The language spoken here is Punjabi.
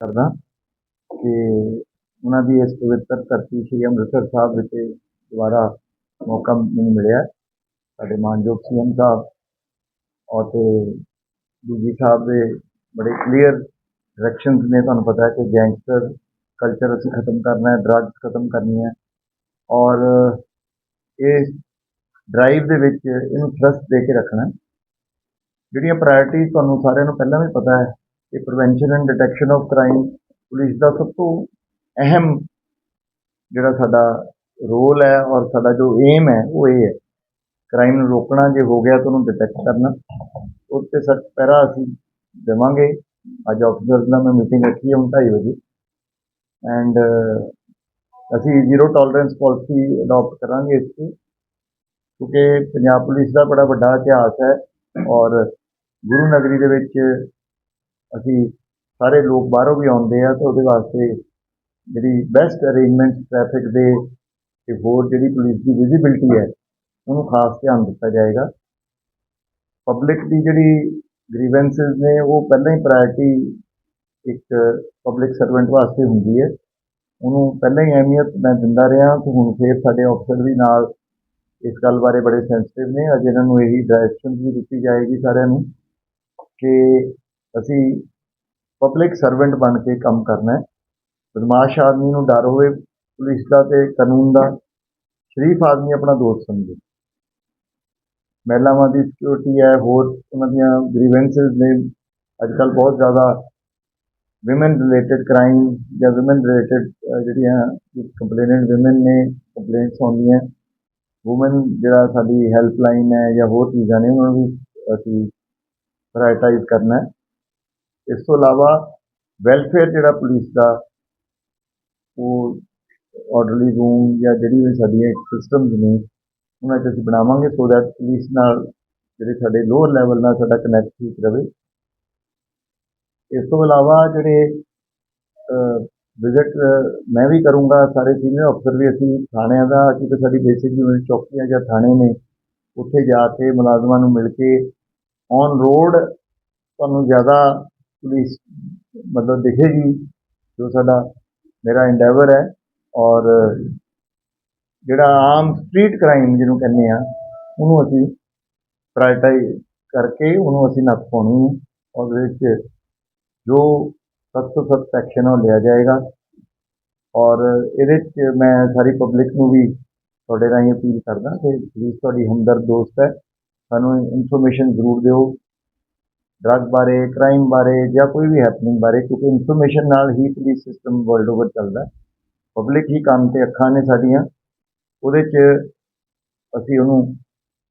ਕਰਦਾ ਕਿ ਉਹਨਾਂ ਦੀ ਇਸ ਪਵਿੱਤਰ ਧਰਤੀ ਸ੍ਰੀ ਅੰਮ੍ਰਿਤਸਰ ਸਾਹਿਬ ਵਿਖੇ ਦੁਬਾਰਾ ਮੌਕਾ ਮੈਨੂੰ ਮਿਲਿਆ। ਸਾਡੇ ਮਾਨਯੋਗ ਸੀਐਮ ਸਾਹਿਬ ਔਰ ਤੇ ਡੀਜੀ ਸਾਹਿਬ ਦੇ ਬੜੇ ਕਲੀਅਰ ਡਾਇਰੈਕਸ਼ਨਸ ਨੇ। ਤੁਹਾਨੂੰ ਪਤਾ ਹੈ ਕਿ ਗੈਂਗਸਟਰ ਕਲਚਰ ਅਸੀਂ ਖਤਮ ਕਰਨਾ ਹੈ ਡਰੱਗਸ ਖਤਮ ਕਰਨੀ ਹੈ ਔਰ ਇਸ ਡਰਾਈਵ ਦੇ ਵਿੱਚ ਇਹਨੂੰ ਥਰਸਟ ਦੇ ਕੇ ਰੱਖਣਾ ਜਿਹੜੀਆਂ ਪ੍ਰਾਇੋਰਟੀਜ਼ ਤੁਹਾਨੂੰ ਸਾਰਿਆਂ ਨੂੰ ਪਹਿਲਾਂ ਵੀ ਪਤਾ ਹੈ ਕਿ prevention and detection of crime police ਦਾ ਸਭ ਤੋਂ ਅਹਿਮ ਜਿਹੜਾ ਸਾਡਾ ਰੋਲ ਹੈ ਔਰ ਸਾਡਾ ਜੋ ਏਮ ਹੈ ਉਹ ਇਹ ਹੈ। ਕ੍ਰਾਈਮ ਨੂੰ ਰੋਕਣਾ, ਜੇ ਹੋ ਗਿਆ ਤਾਂ ਉਹਨੂੰ ਡਿਟੈਕਟ ਕਰਨਾ। ਉਸ 'ਤੇ ਸਖਤ ਪਹਿਰਾ ਅਸੀਂ ਦੇਵਾਂਗੇ। ਅੱਜ ਆਫੀਸਰਸ ਨਾਲ ਮੈਂ ਮੀਟਿੰਗ ਰੱਖੀ ਹੈ ਹੁਣ ਢਾਈ ਵਜੇ। ਐਂਡ ਅਸੀਂ ਜ਼ੀਰੋ ਟੋਲਰੈਂਸ ਪਾਲਿਸੀ ਅਡਾਪਟ ਕਰਾਂਗੇ ਇਸ 'ਤੇ। ਕਿਉਂਕਿ ਪੰਜਾਬ ਪੁਲਿਸ ਦਾ ਬੜਾ ਵੱਡਾ ਇਤਿਹਾਸ ਹੈ ਔਰ ਗੁਰੂ ਨਗਰੀ ਦੇ ਵਿੱਚ ਅਸੀਂ ਸਾਰੇ ਲੋਕ ਬਾਹਰੋਂ ਵੀ ਆਉਂਦੇ ਆ ਤੇ ਉਹਦੇ ਵਾਸਤੇ ਜਿਹੜੀ ਬੈਸਟ ਅਰੇਂਜਮੈਂਟ ਟ੍ਰੈਫਿਕ ਦੇ ਤੇ ਹੋਰ ਜਿਹੜੀ ਪੁਲਿਸ ਦੀ ਵਿਜ਼ਿਬਿਲਟੀ ਹੈ, ਉਹਨੂੰ ਖਾਸ ਧਿਆਨ ਦਿੱਤਾ ਜਾਏਗਾ। ਪਬਲਿਕ ਦੀ ਜਿਹੜੀ ਗ੍ਰੀਵੈਂਸਸ ਨੇ, ਉਹ ਪਹਿਲਾਂ ਹੀ ਪ੍ਰਾਇੋਰਟੀ ਇੱਕ ਪਬਲਿਕ ਸਰਵੈਂਟ ਵਾਸਤੇ ਹੁੰਦੀ ਹੈ। ਉਹਨੂੰ ਪਹਿਲਾਂ ਹੀ ਅਹਿਮੀਅਤ ਮੈਂ ਦਿੰਦਾ ਰਿਹਾ ਤੇ ਹੁਣ ਫੇਰ ਸਾਡੇ ਅਫਸਰ ਵੀ ਨਾਲ ਇਸ ਗੱਲ ਬਾਰੇ ਬੜੇ ਸੈਂਸਿਟਿਵ ਨੇ। ਅੱਜ ਇਹਨਾਂ ਨੂੰ ਇਹੀ ਡਾਇਰੈਕਸ਼ਨ ਵੀ ਦਿੱਤੀ ਜਾਏਗੀ ਸਾਰਿਆਂ ਨੂੰ ਕਿ ਅਸੀਂ ਪਬਲਿਕ ਸਰਵੈਂਟ ਬਣ ਕੇ ਕੰਮ ਕਰਨਾ ਹੈ। ਬਦਮਾਸ਼ ਆਦਮੀ ਨੂੰ ਡਰ ਹੋਵੇ, ਪੁਲਿਸ ਦਾ ਤੇ ਕਾਨੂੰਨ ਦਾ, ਸ਼ਰੀਫ ਆਦਮੀ ਆਪਣਾ ਦੋਸਤ ਸਮਝੇ। ਮਹਿਲਾਵਾਂ ਦੀ ਸਿਕਿਉਰਿਟੀ ਹੈ, ਹੋਰ ਉਹਨਾਂ ਦੀਆਂ ਗ੍ਰੀਵੈਂਸਸ ਨੇ। ਅੱਜ ਕੱਲ ਬਹੁਤ ਜ਼ਿਆਦਾ ਵਿਮਨ ਰਿਲੇਟਡ ਕ੍ਰਾਈਮ ਜਾਂ ਵਿਮਨ ਰਿਲੇਟਡ ਜਿਹੜੀਆਂ ਕੰਪਲੇਨੈਂਟ ਵਿਮਨ ਨੇ ਕੰਪਲੇਂਟਸ ਆਉਂਦੀਆਂ ਵੂਮਨ ਜਿਹੜਾ ਸਾਡੀ ਹੈਲਪਲਾਈਨ ਹੈ ਜਾਂ ਹੋਰ ਚੀਜ਼ਾਂ ਨੇ, ਉਹਨਾਂ ਨੂੰ ਵੀ ਅਸੀਂ ਪ੍ਰਾਇੋਰਟਾਈਜ਼ ਕਰਨਾ ਹੈ। ਇਸ ਤੋਂ ਇਲਾਵਾ ਵੈਲਫੇਅਰ ਜਿਹੜਾ ਪੁਲਿਸ ਦਾ, ਉਹ ਆਰਡਰਲੀ ਰੂਮ ਜਾਂ ਜਿਹੜੀ ਵੀ ਸਾਡੀਆਂ ਸਿਸਟਮਸ ਨੇ, ਉਹਨਾਂ 'ਚ ਅਸੀਂ ਬਣਾਵਾਂਗੇ ਸੋ ਦੈਟ ਪੁਲਿਸ ਨਾਲ ਜਿਹੜੇ ਸਾਡੇ ਲੋਅਰ ਲੈਵਲ ਨਾਲ ਸਾਡਾ ਕਨੈਕਟ ਠੀਕ ਰਹੇ ਇਸ ਤੋਂ ਇਲਾਵਾ ਜਿਹੜੇ ਵਿਜ਼ਿਟ ਮੈਂ ਵੀ ਕਰੂੰਗਾ, ਸਾਰੇ ਸੀਨੀਅਰ ਅਫਸਰ ਵੀ ਅਸੀਂ ਥਾਣਿਆਂ ਦਾ, ਕਿਉਂਕਿ ਸਾਡੀ ਬੇਸਿਕ ਯੂਨਿਟ ਚੌਕੀਆਂ ਜਾਂ ਥਾਣੇ ਨੇ, ਉੱਥੇ ਜਾ ਕੇ ਮੁਲਾਜ਼ਮਾਂ ਨੂੰ ਮਿਲ ਕੇ ਔਨ ਰੋਡ ਤੁਹਾਨੂੰ ਜ਼ਿਆਦਾ ਪੁਲਿਸ ਮਤਲਬ ਦਿਖੇਗੀ ਜੋ ਸਾਡਾ, ਮੇਰਾ ਇੰਡੈਵਰ ਹੈ ਔਰ ਜਿਹੜਾ ਆਮ ਸਟਰੀਟ ਕ੍ਰਾਈਮ ਜਿਹਨੂੰ ਕਹਿੰਦੇ ਆ ਉਹਨੂੰ ਅਸੀਂ ਪ੍ਰਾਇੋਰਟਾਈਜ਼ ਕਰਕੇ ਉਹਨੂੰ ਅਸੀਂ ਨੱਥ ਪਾਉਣੀ ਹੈ ਔਰ ਉਹਦੇ ਵਿੱਚ ਜੋ ਸਖਤ ਤੋਂ ਸਖਤ ਐਕਸ਼ਨ ਉਹ ਲਿਆ ਜਾਏਗਾ ਔਰ ਇਹਦੇ 'ਚ ਮੈਂ ਸਾਰੀ ਪਬਲਿਕ ਨੂੰ ਵੀ ਤੁਹਾਡੇ ਰਾਹੀਂ ਅਪੀਲ ਕਰਦਾ ਕਿ ਪੁਲਿਸ ਤੁਹਾਡੀ ਹਮਦਰਦ ਦੋਸਤ ਹੈ, ਸਾਨੂੰ ਇਨਫੋਰਮੇਸ਼ਨ ਜ਼ਰੂਰ ਦਿਓ। ਡਰੱਗ ਬਾਰੇ ਕ੍ਰਾਈਮ ਬਾਰੇ ਜਾਂ ਕੋਈ ਵੀ ਹੈਪਨਿੰਗ ਬਾਰੇ, ਕਿਉਂਕਿ ਇਨਫੋਰਮੇਸ਼ਨ ਨਾਲ ਹੀ ਪੁਲਿਸ ਸਿਸਟਮ ਵਰਲਡ ਓਵਰ ਚੱਲਦਾ ਪਬਲਿਕ ਹੀ ਕੰਮ ਤੇ ਅੱਖਾਂ ਨੇ ਸਾਡੀਆਂ। ਉਹਦੇ 'ਚ ਅਸੀਂ ਉਹਨੂੰ